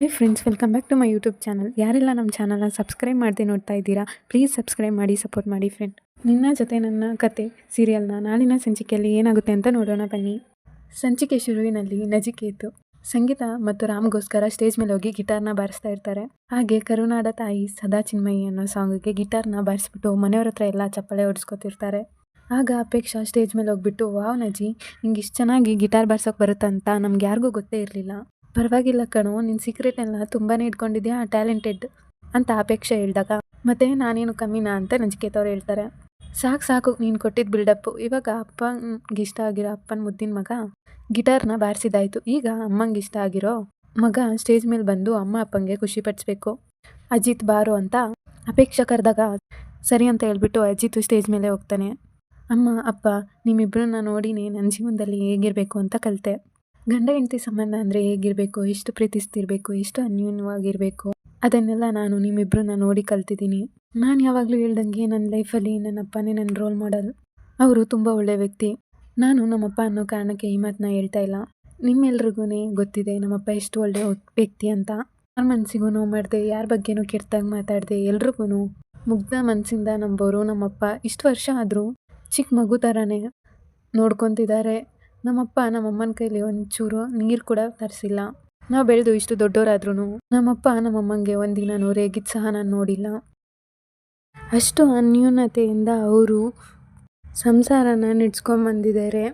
Hey friends welcome back to my YouTube channel ಯಾರೆಲ್ಲ ನಮ್ಮ ಚಾನಲ್ನ ಸಬ್ಸ್ಕ್ರೈಬ್ ಮಾಡದೆ ನೋಡ್ತಾ ಇದ್ದೀರಾ ಪ್ಲೀಸ್ ಸಬ್ಸ್ಕ್ರೈಬ್ ಮಾಡಿ ಸಪೋರ್ಟ್ ಮಾಡಿ ಫ್ರೆಂಡ್ ನಿನ್ನ ಜೊತೆ ನನ್ನ ಕತೆ ಸೀರಿಯಲ್ನ ನಾಳಿನ ಸಂಚಿಕೆಯಲ್ಲಿ ಏನಾಗುತ್ತೆ ಅಂತ ನೋಡೋಣ ಬನ್ನಿ. ಸಂಚಿಕೆ ಶುರುವಿನಲ್ಲಿ ನಜಿಕೇತು. ಸಂಗೀತ ಮತ್ತು ರಾಮ್ಗೋಸ್ಕರ ಸ್ಟೇಜ್ ಮೇಲೆ ಹೋಗಿ ಗಿಟಾರ್ನ ಬಾರಿಸ್ತಾ ಇರ್ತಾರೆ. ಹಾಗೆ ಕರುನಾಡ ತಾಯಿ ಸದಾ ಚಿನ್ಮಯಿ ಅನ್ನೋ ಸಾಂಗಿಗೆ ಗಿಟಾರ್ನ ಬಾರಿಸ್ಬಿಟ್ಟು ಮನೆಯವ್ರ ಹತ್ರ ಎಲ್ಲ ಚಪ್ಪಳೆ ಹೊಡಿಸ್ಕೊತಿರ್ತಾರೆ. ಆಗ ಅಪೇಕ್ಷಾ ಸ್ಟೇಜ್ ಮೇಲೆ ಹೋಗ್ಬಿಟ್ಟು, ವಾವ್ ನಜಿ ಹಿಂಗೆ ಇಷ್ಟು ಚೆನ್ನಾಗಿ ಗಿಟಾರ್ ಬಾರ್ಸೋಕೆ ಬರುತ್ತಂತ ನಮ್ಗೆ ಯಾರಿಗೂ ಗೊತ್ತೇ ಇರಲಿಲ್ಲ. ಪರವಾಗಿಲ್ಲ ಕಣೋ ನಿನ್ನ ಸೀಕ್ರೆಟ್ ಎಲ್ಲ ತುಂಬಾ ಇಟ್ಕೊಂಡಿದ್ಯಾ ಟ್ಯಾಲೆಂಟೆಡ್ ಅಂತ ಅಪೇಕ್ಷೆ ಹೇಳಿದಾಗ, ಮತ್ತೆ ನಾನೇನು ಕಮ್ಮಿನಾ ಅಂತ ನಂಜಿಕೆತವ್ರು ಹೇಳ್ತಾರೆ. ಸಾಕು ಸಾಕು, ನೀನು ಕೊಟ್ಟಿದ್ದ ಬಿಲ್ಡಪ್ಪು ಇವಾಗ ಅಪ್ಪಂಗೆ ಇಷ್ಟ ಆಗಿರೋ ಅಪ್ಪನ ಮುದ್ದಿನ ಮಗ ಗಿಟಾರ್ನ ಬಾರಿಸಿದಾಯಿತು. ಈಗ ಅಮ್ಮಂಗೆ ಇಷ್ಟ ಆಗಿರೋ ಮಗ ಸ್ಟೇಜ್ ಮೇಲೆ ಬಂದು ಅಮ್ಮ ಅಪ್ಪಂಗೆ ಖುಷಿ ಪಡಿಸ್ಬೇಕು. ಅಜಿತ್ ಬಾರು ಅಂತ ಅಪೇಕ್ಷೆ ಕರೆದಾಗ ಸರಿ ಅಂತ ಹೇಳ್ಬಿಟ್ಟು ಅಜಿತ್ ಸ್ಟೇಜ್ ಮೇಲೆ ಹೋಗ್ತಾನೆ. ಅಮ್ಮ, ಅಪ್ಪ ನಿಮ್ಮಿಬ್ಬರನ್ನ ನೋಡಿನೇ ನನ್ನ ಜೀವನದಲ್ಲಿ ಹೇಗಿರಬೇಕು ಅಂತ ಕಲಿತೆ. ಗಂಡ ಹೆಂಡತಿ ಸಂಬಂಧ ಅಂದರೆ ಹೇಗಿರಬೇಕು, ಎಷ್ಟು ಪ್ರೀತಿಸ್ತಿರಬೇಕು, ಎಷ್ಟು ಅನ್ಯೂನ್ಯವಾಗಿರಬೇಕು, ಅದನ್ನೆಲ್ಲ ನಾನು ನಿಮ್ಮಿಬ್ಬರನ್ನ ನೋಡಿ ಕಲ್ತಿದ್ದೀನಿ. ನಾನು ಯಾವಾಗಲೂ ಹೇಳ್ದಂಗೆ ನನ್ನ ಲೈಫಲ್ಲಿ ನನ್ನ ಅಪ್ಪನೇ ನನ್ನ ರೋಲ್ ಮಾಡಲ್ ಅವರು ತುಂಬ ಒಳ್ಳೆಯ ವ್ಯಕ್ತಿ. ನಾನು ನಮ್ಮಪ್ಪ ಅನ್ನೋ ಕಾರಣಕ್ಕೆ ಈ ಮಾತನ್ನ ಹೇಳ್ತಾ ಇಲ್ಲ. ನಿಮ್ಮೆಲ್ರಿಗೂ ಗೊತ್ತಿದೆ ನಮ್ಮಪ್ಪ ಎಷ್ಟು ಒಳ್ಳೆಯ ವ್ಯಕ್ತಿ ಅಂತ. ಯಾರ ಮನಸ್ಸಿಗೂ ನೋವು ಮಾಡಿದೆ, ಯಾರ ಬಗ್ಗೆನೂ ಕೆಟ್ಟದಾಗ ಮಾತಾಡಿದೆ ಎಲ್ರಿಗೂ ಮುಗ್ಧ ಮನಸ್ಸಿಂದ ನಂಬೋರು ನಮ್ಮಪ್ಪ. ಇಷ್ಟು ವರ್ಷ ಆದರೂ ಚಿಕ್ಕ ಮಗು ಥರನೇ ನೋಡ್ಕೊತಿದ್ದಾರೆ. ನಮ್ಮಪ್ಪ ನಮ್ಮಮ್ಮನ ಕೈಲಿ ಒಂಚೂರು ನೀರು ಕೂಡ ತರಿಸಿಲ್ಲ. ನಾವು ಬೆಳೆದು ಇಷ್ಟು ದೊಡ್ಡವರಾದ್ರೂ ನಮ್ಮಪ್ಪ ನಮ್ಮಮ್ಮಂಗೆ ಒಂದಿನ ರೇಗಿದ್ದು ಸಹ ನಾನು ನೋಡಿಲ್ಲ. ಅಷ್ಟು ಅನ್ಯೂನತೆಯಿಂದ ಅವರು ಸಂಸಾರನ ನಡೆಸ್ಕೊಂಬಂದಿದ್ದಾರೆ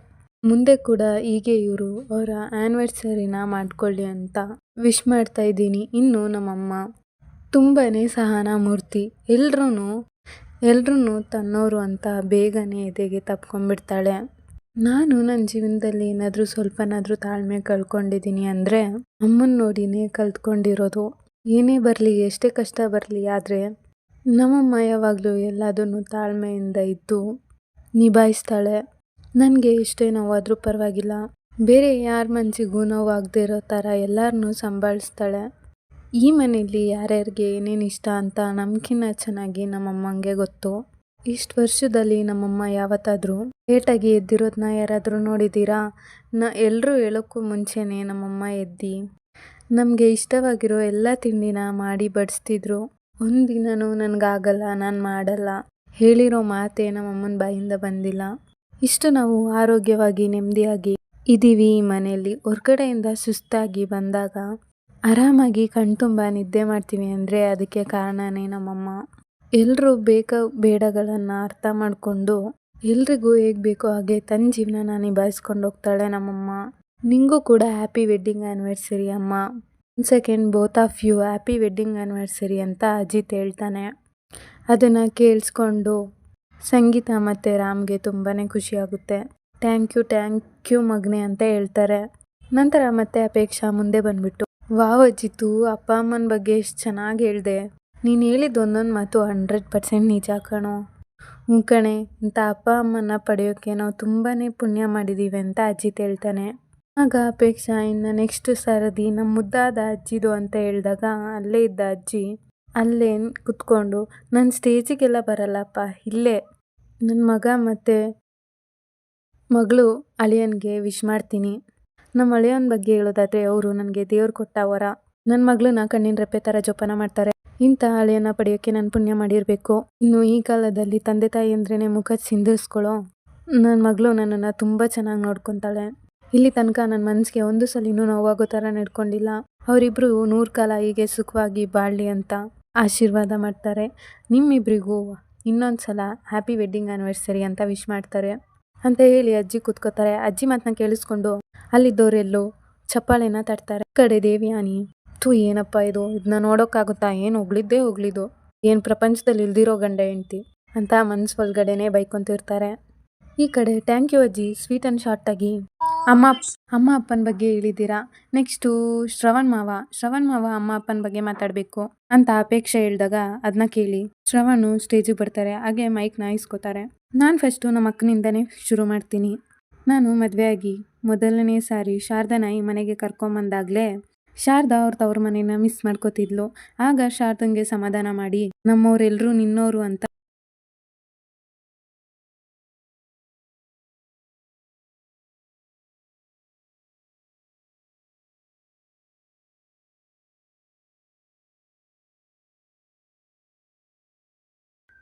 ಮುಂದೆ ಕೂಡ ಹೀಗೆ ಇವರು ಅವರ ಆ್ಯನಿವರ್ಸರಿನ ಮಾಡಿಕೊಳ್ಳಿ ಅಂತ ವಿಶ್ ಮಾಡ್ತಾ ಇದ್ದೀನಿ. ಇನ್ನು ನಮ್ಮಮ್ಮ ತುಂಬಾ ಸಹನಾಮೂರ್ತಿ ಎಲ್ರೂ ಎಲ್ರೂ ತನ್ನೋರು ಅಂತ ಬೇಗನೆ ಎದೆಗೆ ತಪ್ಕೊಂಡ್ಬಿಡ್ತಾಳೆ. ನಾನು ನನ್ನ ಜೀವನದಲ್ಲಿ ಏನಾದರೂ ಸ್ವಲ್ಪನಾದರೂ ತಾಳ್ಮೆ ಕಳ್ಕೊಂಡಿದ್ದೀನಿ ಅಂದರೆ ಅಮ್ಮನ ನೋಡಿನೇ ಕಲ್ತ್ಕೊಂಡಿರೋದು. ಏನೇ ಬರಲಿ, ಎಷ್ಟೇ ಕಷ್ಟ ಬರಲಿ ಆದರೆ ನಮ್ಮಮ್ಮ ಯಾವಾಗಲೂ ಎಲ್ಲದನ್ನು ತಾಳ್ಮೆಯಿಂದ ಇದ್ದು ನಿಭಾಯಿಸ್ತಾಳೆ. ನನಗೆ ಎಷ್ಟೇ ನೋವಾದರೂ ಪರವಾಗಿಲ್ಲ. ಬೇರೆ ಯಾರ ಮನಸ್ಸಿಗೂ ನೋವಾಗದೇ ಇರೋ ಥರ ಎಲ್ಲರನ್ನೂ ಸಂಭಾಳಿಸ್ತಾಳೆ. ಈ ಮನೆಯಲ್ಲಿ ಯಾರ್ಯಾರಿಗೆ ಏನೇನು ಇಷ್ಟ ಅಂತ ನಮ್ಗಿನ್ನ ಚೆನ್ನಾಗಿ ನಮ್ಮಮ್ಮಂಗೆ ಗೊತ್ತು. ಇಷ್ಟು ವರ್ಷದಲ್ಲಿ ನಮ್ಮಮ್ಮ ಯಾವತ್ತಾದರೂ ಲೇಟಾಗಿ ಎದ್ದಿರೋದನ್ನ ಯಾರಾದರೂ ನೋಡಿದ್ದೀರಾ? ನ ಎಲ್ಲರೂ ಹೇಳೋಕ್ಕೂ ಮುಂಚೆನೇ ನಮ್ಮಮ್ಮ ಎದ್ದು ನಮಗೆ ಇಷ್ಟವಾಗಿರೋ ಎಲ್ಲ ತಿಂಡಿನ ಮಾಡಿ ಬಡಿಸ್ತಿದ್ರು. ಒಂದಿನನೂ ನನಗಾಗಲ್ಲ, ನಾನು ಮಾಡಲ್ಲ ಹೇಳಿರೋ ಮಾತೇ ನಮ್ಮಮ್ಮನ ಬಾಯಿಂದ ಬಂದಿಲ್ಲ. ಇಷ್ಟು ನಾವು ಆರೋಗ್ಯವಾಗಿ ನೆಮ್ಮದಿಯಾಗಿ ಇದ್ದೀವಿ ಮನೆಯಲ್ಲಿ. ಹೊರ್ಗಡೆಯಿಂದ ಸುಸ್ತಾಗಿ ಬಂದಾಗ ಆರಾಮಾಗಿ ಕಣ್ತುಂಬ ನಿದ್ದೆ ಮಾಡ್ತೀವಿ ಅಂದರೆ ಅದಕ್ಕೆ ಕಾರಣನೇ ನಮ್ಮಮ್ಮ. ಎಲ್ಲರೂ ಬೇಕ ಬೇಡಗಳನ್ನು ಅರ್ಥ ಮಾಡಿಕೊಂಡು ಎಲ್ರಿಗೂ ಹೇಗೆ ಬೇಕೋ ಹಾಗೆ ತನ್ನ ಜೀವನನ ನಿಭಾಯಿಸ್ಕೊಂಡು ಹೋಗ್ತಾಳೆ ನಮ್ಮಮ್ಮ. ನಿಂಗೂ ಕೂಡ ಹ್ಯಾಪಿ ವೆಡ್ಡಿಂಗ್ ಆ್ಯನಿವರ್ಸರಿ ಅಮ್ಮ. One second both of you happy wedding anniversary ಅಂತ ಅಜಿತ್ ಹೇಳ್ತಾನೆ. ಅದನ್ನು ಕೇಳಿಸ್ಕೊಂಡು ಸಂಗೀತ ಮತ್ತು ರಾಮ್ಗೆ ತುಂಬಾ ಖುಷಿಯಾಗುತ್ತೆ ಥ್ಯಾಂಕ್ ಯು ಥ್ಯಾಂಕ್ ಯು ಮಗ್ನೆ ಅಂತ ಹೇಳ್ತಾರೆ. ನಂತರ ಮತ್ತೆ ಅಪೇಕ್ಷಾ ಮುಂದೆ ಬಂದ್ಬಿಟ್ಟು, ವಾವ್ ಅಜಿತು ಅಪ್ಪ ಅಮ್ಮನ ಬಗ್ಗೆ ಎಷ್ಟು ಚೆನ್ನಾಗಿ ಹೇಳಿದೆ. ನೀನು ಹೇಳಿದ ಒಂದೊಂದು ಮಾತು ಹಂಡ್ರೆಡ್ ಪರ್ಸೆಂಟ್ ನಿಜ ಕಣೋ. ಹ್ಞೂ ಕಣೆ, ಇಂಥ ಅಪ್ಪ ಅಮ್ಮನ ಪಡೆಯೋಕ್ಕೆ ನಾವು ತುಂಬಾ ಪುಣ್ಯ ಮಾಡಿದ್ದೀವಿ ಅಂತ ಅಜ್ಜಿ ಹೇಳ್ತಾನೆ. ಆಗ ಅಪೇಕ್ಷಾ, ಇನ್ನು ನೆಕ್ಸ್ಟ್ ಸರದಿ ನಮ್ಮ ಮುದ್ದಾದ ಅಜ್ಜಿದು ಅಂತ ಹೇಳಿದಾಗ ಅಲ್ಲೇ ಇದ್ದ ಅಜ್ಜಿ ಅಲ್ಲೇ ಕುತ್ಕೊಂಡು ನನ್ನ ಸ್ಟೇಜಿಗೆಲ್ಲ ಬರಲ್ಲಪ್ಪ, ಇಲ್ಲೇ. ನನ್ನ ಮಗ ಮತ್ತು ಮಗಳು ಅಳಿಯನ್ಗೆ ವಿಶ್ ಮಾಡ್ತೀನಿ. ನಮ್ಮ ಅಳಿಯನ ಬಗ್ಗೆ ಹೇಳೋದಾದರೆ ಅವರು ನನಗೆ ದೇವ್ರು ಕೊಟ್ಟ ವರ. ನನ್ನ ಮಗಳನ್ನ ಕಣ್ಣಿನ ರೆಪ್ಪೆ ಥರ ಜೋಪಾನ ಮಾಡ್ತಾರೆ. ಇಂಥ ಹಳೆಯನ್ನ ಪಡೆಯೋಕ್ಕೆ ನಾನು ಪುಣ್ಯ ಮಾಡಿರಬೇಕು. ಇನ್ನು ಈ ಕಾಲದಲ್ಲಿ ತಂದೆ ತಾಯಿ ಅಂದ್ರೇ ಮುಖ ಸಿಂಧರಿಸ್ಕೊಳ್ಳೋ ನನ್ನ ಮಗಳು ನನ್ನನ್ನು ತುಂಬ ಚೆನ್ನಾಗಿ ನೋಡ್ಕೊತಾಳೆ. ಇಲ್ಲಿ ತನಕ ನನ್ನ ಮನಸ್ಸಿಗೆ ಒಂದು ಸಲಿನೂ ನೋವಾಗೋ ಥರ ನಡ್ಕೊಂಡಿಲ್ಲ. ಅವರಿಬ್ಬರು ನೂರು ಕಾಲ ಹೀಗೆ ಸುಖವಾಗಿ ಬಾಳಲಿ ಅಂತ ಆಶೀರ್ವಾದ ಮಾಡ್ತಾರೆ. ನಿಮ್ಮಿಬ್ಬರಿಗೂ ಇನ್ನೊಂದು ಸಲ ಹ್ಯಾಪಿ ವೆಡ್ಡಿಂಗ್ ಆ್ಯನಿವರ್ಸರಿ ಅಂತ ವಿಶ್ ಮಾಡ್ತಾರೆ. ಅಂತ ಹೇಳಿ ಅಜ್ಜಿ ಕೂತ್ಕೋತಾರೆ. ಅಜ್ಜಿ ಮಾತನ್ನ ಕೇಳಿಸ್ಕೊಂಡು ಅಲ್ಲಿದ್ದವರೆಲ್ಲೋ ಚಪ್ಪಾಳೆನ ತಟ್ತಾರೆ. ಕಡೆ ದೇವಿಯಾನಿ ಥೂ ಏನಪ್ಪ ಇದು? ಇದನ್ನ ನೋಡೋಕ್ಕಾಗುತ್ತಾ? ಏನು ಉಗ್ಳಿದ್ದೇ ಹೋಗ್ಲಿದ್ದು ಏನು ಪ್ರಪಂಚದಲ್ಲಿ ಇಲ್ದಿರೋ ಗಂಡ, ಹೆಂಡ್ತಿ? ಅಂತ ಮನ್ಸು ಒಳಗಡೆನೆ ಬೈಕೊಂತಿರ್ತಾರೆ. ಈ ಕಡೆ ಥ್ಯಾಂಕ್ ಯು ಅಜ್ಜಿ ಸ್ವೀಟ್ ಆ್ಯಂಡ್ ಶಾರ್ಟಾಗಿ ಅಮ್ಮ ಅಮ್ಮ ಅಪ್ಪನ ಬಗ್ಗೆ ಹೇಳಿದ್ದೀರಾ? ನೆಕ್ಸ್ಟು ಶ್ರವಣ್ ಮಾವ. ಶ್ರವಣ್ ಮಾವ ಅಮ್ಮ ಅಪ್ಪನ ಬಗ್ಗೆ ಮಾತಾಡಬೇಕು ಅಂತ ಅಪೇಕ್ಷೆ ಹೇಳಿದಾಗ ಅದನ್ನ ಕೇಳಿ ಶ್ರವಣು ಸ್ಟೇಜಿಗೆ ಬರ್ತಾರೆ. ಹಾಗೆ ಮೈಕ್ ಇಸ್ಕೋತಾರೆ. ನಾನು ಫಸ್ಟು ನಮ್ಮ ಅಕ್ಕನಿಂದನೇ ಶುರು ಮಾಡ್ತೀನಿ. ನಾನು ಮದುವೆ ಆಗಿ ಮೊದಲನೇ ಸಾರಿ ಶಾರದಾ ನಾಯಿ ಮನೆಗೆ ಕರ್ಕೊಂಬಂದಾಗಲೇ ಶಾರದಾ ಅವ್ರ ತವ್ರ ಮನೇನ ಮಿಸ್ ಮಾಡ್ಕೋತಿದ್ಲು. ಆಗ ಶಾರದಂಗೆ ಸಮಾಧಾನ ಮಾಡಿ ನಮ್ಮವರೆಲ್ಲರೂ ನಿನ್ನೋರು ಅಂತ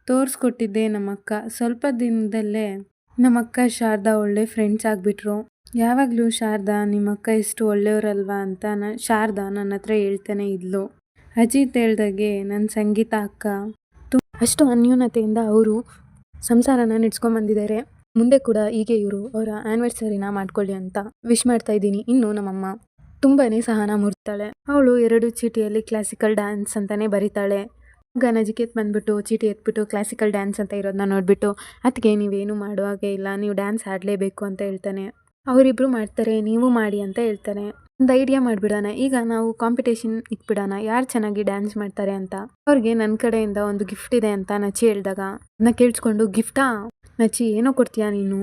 ತೋರಿಸ್ಕೊಟ್ಟಿದ್ದೆ ನಮ್ಮಕ್ಕ. ಸ್ವಲ್ಪ ದಿನದಲ್ಲೇ ನಮ್ಮಕ್ಕ ಶಾರದಾ ಒಳ್ಳೆ ಫ್ರೆಂಡ್ಸ್ ಆಗಿಬಿಟ್ರು. ಯಾವಾಗಲೂ ಶಾರದಾ ನಿಮ್ಮಕ್ಕ ಇಷ್ಟು ಒಳ್ಳೆಯವರಲ್ವಾ ಅಂತ ನ, ಶಾರದಾ ನನ್ನ ಹತ್ರ ಹೇಳ್ತಾನೆ ಇದ್ಲು. ಅಜಿತ್ ಹೇಳ್ದಾಗೆ ನನ್ನ ಸಂಗೀತ ಅಕ್ಕ. ತು, ಅಷ್ಟು ಅನ್ಯೂನತೆಯಿಂದ ಅವರು ಸಂಸಾರನ ನಡೆಸ್ಕೊಂಬಂದಿದ್ದಾರೆ ಮುಂದೆ ಕೂಡ ಹೀಗೆ ಇವರು ಅವರ ಆ್ಯನಿವರ್ಸರಿನ ಮಾಡ್ಕೊಳ್ಳಿ ಅಂತ ವಿಶ್ ಮಾಡ್ತಾ ಇದ್ದೀನಿ. ಇನ್ನು ನಮ್ಮಮ್ಮ ತುಂಬಾ ಸಹನ ಮುರ್ತಾಳೆ ಅವಳು ಎರಡು ಚೀಟಿಯಲ್ಲಿ ಕ್ಲಾಸಿಕಲ್ ಡ್ಯಾನ್ಸ್ ಅಂತಲೇ ಬರೀತಾಳೆ. ಆಗ ನಚಿಕೇತ್ ಬಂದ್ಬಿಟ್ಟು, ಚೀಟಿ ಎತ್ಬಿಟ್ಟು ಕ್ಲಾಸಿಕಲ್ ಡ್ಯಾನ್ಸ್ ಅಂತ ಇರೋದನ್ನ ನೋಡಿಬಿಟ್ಟು ಅದಕ್ಕೆ ನೀವೇನು ಮಾಡುವಾಗೆ ಇಲ್ಲ. ನೀವು ಡ್ಯಾನ್ಸ್ ಆಡಲೇಬೇಕು ಅಂತ ಹೇಳ್ತಾನೆ. ಅವರಿಬ್ರು ಮಾಡ್ತಾರೆ, ನೀವು ಮಾಡಿ ಅಂತ ಹೇಳ್ತಾರೆ. ಒಂದು ಐಡಿಯಾ ಮಾಡಿಬಿಡೋಣ. ಈಗ ನಾವು ಕಾಂಪಿಟೇಷನ್ ಇಟ್ಬಿಡೋಣ. ಯಾರು ಚೆನ್ನಾಗಿ ಡ್ಯಾನ್ಸ್ ಮಾಡ್ತಾರೆ ಅಂತ. ಅವ್ರಿಗೆ ನನ್ನ ಕಡೆಯಿಂದ ಒಂದು ಗಿಫ್ಟ್ ಇದೆ ಅಂತ ನಚಿ ಹೇಳಿದಾಗ ಅದನ್ನ ಕೇಳಿಸ್ಕೊಂಡು, ಗಿಫ್ಟಾ? ನಚಿ, ಏನೋ ಕೊಡ್ತೀಯಾ ನೀನು?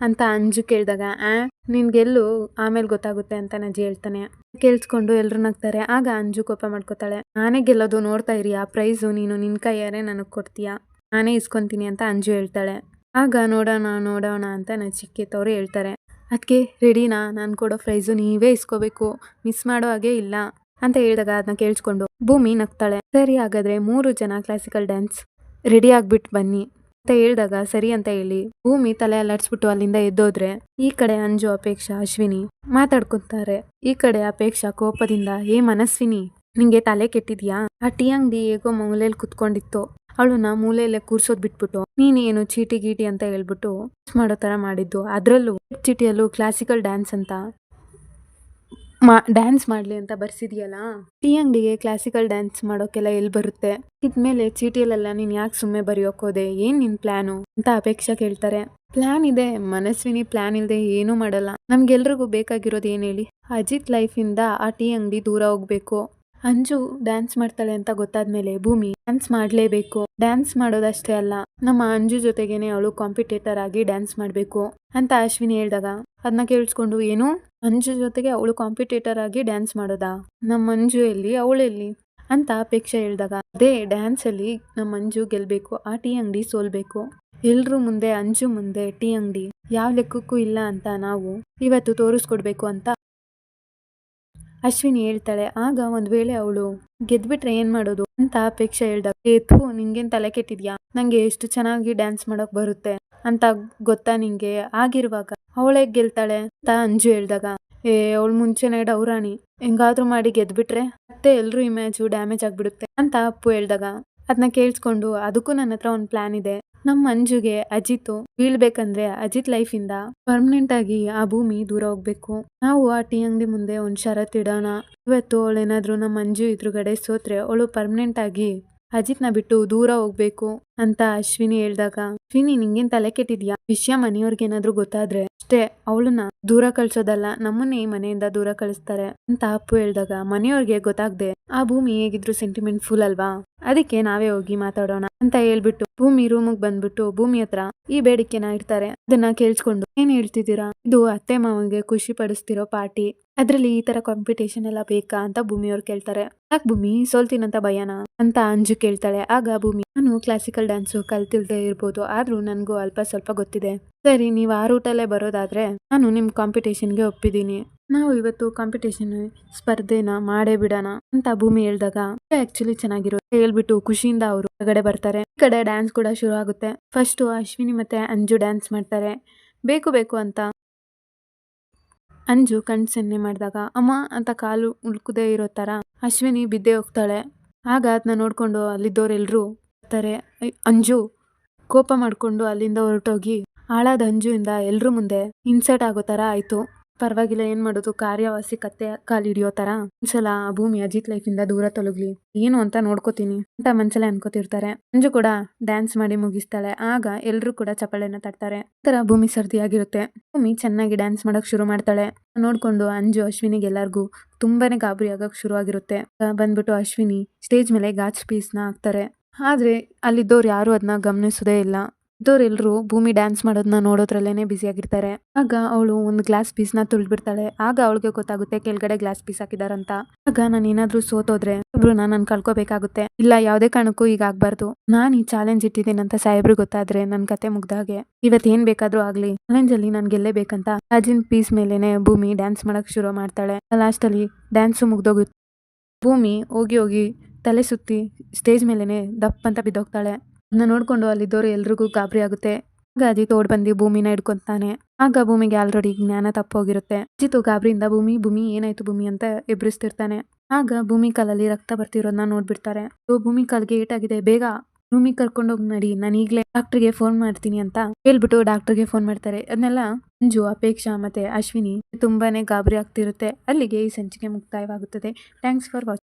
ಅಂತ ಅಂಜು ಕೇಳಿದಾಗ, ಆ ನಿನ್ಗೆಲ್ಲೂ ಆಮೇಲೆ ಗೊತ್ತಾಗುತ್ತೆ ಅಂತ ನಜ್ಜಿ ಹೇಳ್ತಾನೆ. ಕೇಳಿಸ್ಕೊಂಡು ಎಲ್ಲರೂ ನಗ್ತಾರೆ. ಆಗ ಅಂಜು ಕೋಪ ಮಾಡ್ಕೋತಾಳೆ, ನಾನೇ ಗೆಲ್ಲೋದು ನೋಡ್ತಾ ಇರಿ ಆ ಪ್ರೈಸು ನೀನು ನಿನ್ನ ಕೈಯಾರೆ ನನಗೆ ಕೊಡ್ತೀಯ? ನಾನೇ ಇಸ್ಕೊತೀನಿ ಅಂತ ಅಂಜು ಹೇಳ್ತಾಳೆ. ಆಗ ನೋಡೋಣ ನೋಡೋಣ ಅಂತ ನಚಿಕ್ಕೇತವ್ರು ಹೇಳ್ತಾರೆ. ಅದಕ್ಕೆ ರೆಡಿನಾ ನಾನು ಕೊಡೋ ಪ್ರೈಸು ನೀವೇ ಇಸ್ಕೋಬೇಕು. ಮಿಸ್ ಮಾಡೋ ಹಾಗೆ ಇಲ್ಲ. ಅಂತ ಹೇಳಿದಾಗ ಅದನ್ನ ಕೇಳಿಸ್ಕೊಂಡು ಭೂಮಿ ನಗ್ತಾಳೆ. ಸರಿ ಹಾಗಾದ್ರೆ ಮೂರು ಜನ ಕ್ಲಾಸಿಕಲ್ ಡ್ಯಾನ್ಸ್ ರೆಡಿ ಆಗ್ಬಿಟ್ಟು ಬನ್ನಿ ಅಂತ ಹೇಳಿದಾಗ ಸರಿ ಅಂತ ಹೇಳಿ ಭೂಮಿ ತಲೆ ಅಲ್ಲಾಡ್ಸ್ಬಿಟ್ಟು ಅಲ್ಲಿಂದ ಎದ್ದೋದ್ರೆ ಈ ಕಡೆ ಅಂಜು, ಅಪೇಕ್ಷಾ, ಅಶ್ವಿನಿ ಮಾತಾಡ್ಕೊತಾರೆ. ಈ ಕಡೆ ಅಪೇಕ್ಷಾ ಕೋಪದಿಂದ, ಏ ಮನಸ್ವಿನಿ, ನಿಂಗೆ ತಲೆ ಕೆಟ್ಟಿದ್ಯಾ? ಆ ಟೀ ಅಂಗಡಿ ಹೇಗೋ ಮೂಲೆಯಲ್ಲಿ ಕುತ್ಕೊಂಡಿತ್ತು. ಅವಳನ್ನ ಮೂಲೆಯಲ್ಲೇ ಕೂರ್ಸೋದ್ ಬಿಟ್ಬಿಟ್ಟು ನೀನೇನು ಚೀಟಿ ಗೀಟಿ ಅಂತ ಹೇಳ್ಬಿಟ್ಟು ಮಾಡೋ ತರ ಮಾಡಿದ್ದು. ಅದ್ರಲ್ಲೂ ಚೀಟಿಯಲ್ಲೂ ಕ್ಲಾಸಿಕಲ್ ಡ್ಯಾನ್ಸ್ ಅಂತ ಮಾ ಡ್ಯಾನ್ಸ್ ಮಾಡಲಿ ಅಂತ ಬರ್ಸಿದ್ಯಲ್ಲ? ಟೀ ಅಂಗಡಿಗೆ ಕ್ಲಾಸಿಕಲ್ ಡ್ಯಾನ್ಸ್ ಮಾಡೋಕೆಲ್ಲ ಎಲ್ಲಿ ಬರುತ್ತೆ? ಇದ್ಮೇಲೆ ಚೀಟಿಯಲ್ಲೆಲ್ಲ ನೀನು ಯಾಕೆ ಸುಮ್ಮನೆ ಬರೆಯೋಕ್ ಹೋದೆ? ಏನು ನಿನ್ನ ಪ್ಲ್ಯಾನು ಅಂತ ಅಪೇಕ್ಷಾ ಕೇಳ್ತಾರೆ. ಪ್ಲ್ಯಾನ್ ಇದೆ, ಮನಸ್ವಿನಿ ಪ್ಲ್ಯಾನ್ ಇಲ್ಲದೆ ಏನೂ ಮಾಡಲ್ಲ. ನಮ್ಗೆಲ್ರಿಗೂ ಬೇಕಾಗಿರೋದು ಏನು ಹೇಳಿ? ಅಜಿತ್ ಲೈಫಿಂದ ಆ ಟೀ ಅಂಗಡಿ ದೂರ ಹೋಗ್ಬೇಕು. ಅಂಜು ಡ್ಯಾನ್ಸ್ ಮಾಡ್ತಾಳೆ ಅಂತ ಗೊತ್ತಾದ್ಮೇಲೆ, ಭೂಮಿ ಡ್ಯಾನ್ಸ್ ಮಾಡಲೇಬೇಕು. ಡ್ಯಾನ್ಸ್ ಮಾಡೋದಷ್ಟೇ ಅಲ್ಲ, ನಮ್ಮ ಅಂಜು ಜೊತೆಗೇನೆ ಅವಳು ಕಾಂಪಿಟೇಟರ್ ಆಗಿ ಡ್ಯಾನ್ಸ್ ಮಾಡಬೇಕು ಅಂತ ಅಶ್ವಿನಿ ಹೇಳಿದಾಗ ಅದನ್ನ ಕೇಳಿಸ್ಕೊಂಡು, ಏನು? ಅಂಜು ಜೊತೆಗೆ ಅವಳು ಕಾಂಪಿಟೇಟರ್ ಆಗಿ ಡ್ಯಾನ್ಸ್ ಮಾಡೋದಾ? ನಮ್ಮ ಅಂಜು ಎಲ್ಲಿ? ಅವಳೆಲ್ಲಿ ಅಂತ ಅಪೇಕ್ಷೆ ಹೇಳಿದಾಗ, ಅದೇ ಡ್ಯಾನ್ಸ್ ಅಲ್ಲಿ ನಮ್ಮ ಅಂಜು ಗೆಲ್ಬೇಕು, ಆ ಟೀ ಅಂಗಡಿ ಸೋಲ್ಬೇಕು. ಎಲ್ರು ಮುಂದೆ, ಅಂಜು ಮುಂದೆ, ಟೀ ಅಂಗಡಿ. ಯಾವ ಲೆಕ್ಕಕ್ಕೂ ಇಲ್ಲ ಅಂತ ನಾವು ಇವತ್ತು ತೋರಿಸ್ಕೊಡ್ಬೇಕು ಅಂತ ಅಶ್ವಿನಿ ಹೇಳ್ತಾಳೆ, ಆಗ ಒಂದ್ ವೇಳೆ ಅವಳು ಗೆದ್ಬಿಟ್ರೆ ಏನ್ ಮಾಡೋದು? ಅಂತ ಅಪೇಕ್ಷೆ ಹೇಳ್ದ. ಏಥು ನಿಂಗೇನ್ ತಲೆ ಕೆಟ್ಟಿದ್ಯಾ? ನಂಗೆ ಎಷ್ಟು ಚೆನ್ನಾಗಿ ಡ್ಯಾನ್ಸ್ ಮಾಡಕ್ ಬರುತ್ತೆ ಅಂತ ಗೊತ್ತಾ ನಿಂಗೆ? ಆಗಿರುವಾಗ ಅವಳೇ ಗೆಲ್ತಾಳೆ ಅಂತ ಅಂಜು ಹೇಳ್ದಾಗ, ಏ, ಅವಳು ಮುಂಚೆನೆ ಡೌರಾಣಿ, ಹೆಂಗಾದ್ರೂ ಮಾಡಿ ಗೆದ್ಬಿಟ್ರೆ ಮತ್ತೆ ಎಲ್ರು ಇಮೇಜು ಡ್ಯಾಮೇಜ್ ಆಗ್ಬಿಡುತ್ತೆ ಅಂತ ಅಪ್ಪು ಹೇಳ್ದಾಗ ಅದನ್ನ ಕೇಳಿಸ್ಕೊಂಡು, ಅದಕ್ಕೂ ನನ್ನ ಹತ್ರ ಒಂದು ಪ್ಲಾನ್ ಇದೆ. ನಮ್ಮ ಮಂಜುಗೆ ಅಜಿತ್ ಬೀಳ್ಬೇಕಂದ್ರೆ ಅಜಿತ್ ಲೈಫ್ ಇಂದ ಪರ್ಮನೆಂಟ್ ಆಗಿ ಆ ಭೂಮಿ ದೂರ ಹೋಗ್ಬೇಕು. ನಾವು ಆ ಟೀ ಅಂಗಡಿ ಮುಂದೆ ಒಂದ್ ಷರತ್ ಇಡೋಣ. ಇವತ್ತು ಅವಳೇನಾದ್ರೂ ನಮ್ಮ ಮಂಜು ಎದುರುಗಡೆ ಸೋತ್ರೆ ಅವಳು ಪರ್ಮನೆಂಟ್ ಆಗಿ ಅಜಿತ್ನ ಬಿಟ್ಟು ದೂರ ಹೋಗ್ಬೇಕು ಅಂತ ಅಶ್ವಿನಿ ಹೇಳ್ದಾಗ, ಅಶ್ವಿನಿ, ನಿಂಗೇನ್ ತಲೆ ಕೆಟ್ಟಿದ್ಯಾ? ವಿಷಯ ಮನೆಯವ್ರಿಗೆ ಏನಾದ್ರು ಗೊತ್ತಾದ್ರೆ. ಅಷ್ಟೇ, ಅವಳನ್ನ ದೂರ ಕಳ್ಸೋದಲ್ಲ, ನಮ್ಮನ್ನೇ ಈ ಮನೆಯಿಂದ ದೂರ ಕಳಿಸ್ತಾರೆ ಅಂತ ಅಪ್ಪು ಹೇಳ್ದಾಗ ಮನೆಯವ್ರಿಗೆ ಗೊತ್ತಾಗ್ದೆ, ಆ ಭೂಮಿ ಹೇಗಿದ್ರು ಸೆಂಟಿಮೆಂಟ್ ಫುಲ್ ಅಲ್ವಾ? ಅದಕ್ಕೆ ನಾವೇ ಹೋಗಿ ಮಾತಾಡೋಣ ಅಂತ ಹೇಳ್ಬಿಟ್ಟು ಭೂಮಿ ರೂಮಿಗೆ ಬಂದ್ಬಿಟ್ಟು ಭೂಮಿ ಹತ್ರ ಈ ಬೇಡಿಕೆನ ಇಡ್ತಾರೆ. ಅದನ್ನ ಕೇಳಿಸ್ಕೊಂಡು, ಏನ್ ಹೇಳ್ತಿದ್ದೀರಾ? ಇದು ಅತ್ತೆ ಮಾವನ್ಗೆ ಖುಷಿ ಪಡಿಸ್ತಿರೋ ಪಾರ್ಟಿ. ಅದ್ರಲ್ಲಿ ಈ ತರ ಕಾಂಪಿಟೇಷನ್ ಎಲ್ಲ ಬೇಕಾ? ಅಂತ ಭೂಮಿಯವ್ರು ಕೇಳ್ತಾರೆ. ಯಾಕೆ ಭೂಮಿ? ಸೋಲ್ತೀನಂತ ಭಯನಾ? ಅಂತ ಅಂಜು ಕೇಳ್ತಾಳೆ. ಆಗ ಭೂಮಿ ನಾನು ಕ್ಲಾಸಿಕಲ್ ಡ್ಯಾನ್ಸು ಕಲ್ತಿಲ್ದೇ ಇರ್ಬೋದು, ಆದರೂ ನನಗೂ ಅಲ್ಪ ಸ್ವಲ್ಪ ಗೊತ್ತಿದೆ. ಸರಿ, ನೀವು ಆ ರೂಟಲ್ಲೇ ಬರೋದಾದರೆ ನಾನು ನಿಮ್ಮ ಕಾಂಪಿಟೇಷನ್ಗೆ ಒಪ್ಪಿದ್ದೀನಿ. ನಾವು ಇವತ್ತು ಕಾಂಪಿಟೇಷನ್ ಸ್ಪರ್ಧೆನ ಮಾಡೇ ಬಿಡೋಣ ಅಂತ ಭೂಮಿ ಹೇಳಿದಾಗ ಆಕ್ಚುಲಿ ಚೆನ್ನಾಗಿರೋ ಹೇಳ್ಬಿಟ್ಟು ಖುಷಿಯಿಂದ ಅವರು ಹೊರಗಡೆ ಬರ್ತಾರೆ. ಈ ಕಡೆ ಡ್ಯಾನ್ಸ್ ಕೂಡ ಶುರು ಆಗುತ್ತೆ. ಫಸ್ಟ್ ಅಶ್ವಿನಿ ಮತ್ತೆ ಅಂಜು ಡ್ಯಾನ್ಸ್ ಮಾಡ್ತಾರೆ. ಬೇಕು ಬೇಕು ಅಂತ ಅಂಜು ಕಣ್ಣು ಸನ್ನೆ ಮಾಡಿದಾಗ, ಅಮ್ಮ ಅಂತ ಕಾಲು ಉಳ್ಕದೇ ಇರೋ ತರ ಅಶ್ವಿನಿ ಬಿದ್ದೆ ಹೋಗ್ತಾಳೆ. ಆಗ ಅದನ್ನ ನೋಡ್ಕೊಂಡು ಅಲ್ಲಿದ್ದವರೆಲ್ಲರೂ ಐ, ಅಂಜು ಕೋಪ ಮಾಡ್ಕೊಂಡು ಅಲ್ಲಿಂದ ಹೊರಟೋಗಿ ಹಾಳಾದ ಅಂಜುವಿಂದ ಎಲ್ಲರೂ ಮುಂದೆ ಇನ್ಸರ್ಟ್ ಆಗೋ ಥರ ಆಯ್ತು. ಪರವಾಗಿಲ್ಲ ಏನು ಮಾಡೋದು? ಕಾರ್ಯವಾಸಿ ಕತ್ತೆ ಕಾಲು ಹಿಡಿಯೋ ಥರ. ಒಂದ್ಸಲ ಆ ಭೂಮಿ ಅಜಿತ್ ಲೈಫಿಂದ ದೂರ ತೊಲಗ್ಲಿ. ಏನು ಅಂತ ನೋಡ್ಕೋತೀನಿ ಅಂತ ಮನ್ಸಲ್ಲೇ ಅನ್ಕೋತಿರ್ತಾರೆ. ಅಂಜು ಕೂಡ ಡ್ಯಾನ್ಸ್ ಮಾಡಿ ಮುಗಿಸ್ತಾಳೆ. ಆಗ ಎಲ್ಲರೂ ಕೂಡ ಚಪ್ಪಾಳೆನ ತಟ್ತಾರೆ. ತರ ಭೂಮಿ ಸರ್ದಿಯಾಗಿರುತ್ತೆ. ಭೂಮಿ ಚೆನ್ನಾಗಿ ಡ್ಯಾನ್ಸ್ ಮಾಡೋಕೆ ಶುರು ಮಾಡ್ತಾಳೆ. ನೋಡ್ಕೊಂಡು ಅಂಜು ಅಶ್ವಿನಿಗೆ ಎಲ್ಲರಿಗೂ ತುಂಬಾನೇ ಗಾಬರಿ ಆಗೋಕೆ ಶುರು ಆಗಿರುತ್ತೆ ಬಂದ್ಬಿಟ್ಟು ಅಶ್ವಿನಿ ಸ್ಟೇಜ್ ಮೇಲೆ ಗಾಜ್ ಪೀಸ್ನ ಹಾಕ್ತಾರೆ. ಆದ್ರೆ ಅಲ್ಲಿದ್ದವ್ರು ಯಾರು ಅದನ್ನ ಗಮನಿಸೋದೇ ಇಲ್ಲ. ಇದ್ದವರೆಲ್ಲರೂ ಭೂಮಿ ಡ್ಯಾನ್ಸ್ ಮಾಡೋದನ್ನ ನೋಡೋದ್ರಲ್ಲೇ ಬ್ಯುಸಿ ಆಗಿರ್ತಾರೆ. ಆಗ ಅವಳು ಒಂದು ಗ್ಲಾಸ್ ಪೀಸ್ನ ತುಳಿದ್ಬಿಡ್ತಾಳೆ. ಆಗ ಅವಳಿಗೆ ಗೊತ್ತಾಗುತ್ತೆ ಕೆಳಗಡೆ ಗ್ಲಾಸ್ ಪೀಸ್ ಹಾಕಿದಾರಂತ. ಆಗ ನಾನು ಏನಾದರೂ ಸೋತೋದ್ರೆ ಒಬ್ರು ನಾನು ಕಳ್ಕೊಬೇಕಾಗುತ್ತೆ. ಇಲ್ಲ, ಯಾವುದೇ ಕಾರಣಕ್ಕೂ ಈಗ ಆಗ್ಬಾರ್ದು. ನಾನು ಈ ಚಾಲೆಂಜ್ ಇಟ್ಟಿದ್ದೀನಿ ಅಂತ ಸಾಹೇಬ್ರು ಗೊತ್ತಾದ್ರೆ ನನ್ನ ಕತೆ ಮುಗ್ದಾಗೆ ಏನ್ ಬೇಕಾದ್ರೂ ಆಗ್ಲಿ. ಚಾಲೆಂಜ್ ಅಲ್ಲಿ ನನ್ ಗೆಲ್ಲೇಬೇಕಂತ ಅಜಿನ್ ಪೀಸ್ ಮೇಲೆನೆ ಭೂಮಿ ಡ್ಯಾನ್ಸ್ ಮಾಡಕ್ ಶುರು ಮಾಡ್ತಾಳೆ. ಲಾಸ್ಟ್ ಅಲ್ಲಿ ಡ್ಯಾನ್ಸ್ ಮುಗ್ದೋಗುತ್ತೆ. ಭೂಮಿ ಹೋಗಿ ಹೋಗಿ ತಲೆ ಸುತ್ತಿ ಸ್ಟೇಜ್ ಮೇಲೆನೆ ದಪ್ಪ ಅಂತ ಬಿದ್ದೋಗ್ತಾಳೆ. ಅದನ್ನ ನೋಡ್ಕೊಂಡು ಅಲ್ಲಿದ್ದವರು ಎಲ್ರಿಗೂ ಗಾಬರಿ ಆಗುತ್ತೆ. ಆಗ ಅಜಿತ್ ಓಡ್ ಬಂದು ಭೂಮಿನ ಹಿಡ್ಕೊಂತಾನೆ. ಆಗ ಭೂಮಿಗೆ ಆಲ್ರೆಡಿ ಜ್ಞಾನ ತಪ್ಪೋಗಿರುತ್ತೆ. ಅಜಿತ್ ಗಾಬರಿಯಿಂದ ಭೂಮಿ ಭೂಮಿ ಏನಾಯ್ತು ಭೂಮಿ ಅಂತ ಎಬ್ರಿಸ್ತಿರ್ತಾನೆ. ಆಗ ಭೂಮಿ ಕಾಲಲ್ಲಿ ರಕ್ತ ಬರ್ತಿರೋದನ್ನ ನೋಡ್ಬಿಡ್ತಾರೆ. ಭೂಮಿ ಕಾಲ್ಗೆ ಏಟಾಗಿದೆ, ಬೇಗ. ಭೂಮಿ ಕರ್ಕೊಂಡೋಗಿ ನಡಿ, ನಾನು ಈಗಲೇ ಡಾಕ್ಟರ್ಗೆ ಫೋನ್ ಮಾಡ್ತೀನಿ ಅಂತ ಹೇಳ್ಬಿಟ್ಟು ಡಾಕ್ಟರ್ಗೆ ಫೋನ್ ಮಾಡ್ತಾರೆ. ಅದನ್ನೆಲ್ಲ ಮಂಜು ಅಪೇಕ್ಷಾ ಮತ್ತೆ ಅಶ್ವಿನಿ ತುಂಬಾನೇ ಗಾಬರಿ ಆಗ್ತಿರುತ್ತೆ. ಅಲ್ಲಿಗೆ ಈ ಸಂಚಿಕೆ ಮುಕ್ತಾಯವಾಗುತ್ತದೆ. Thanks for watching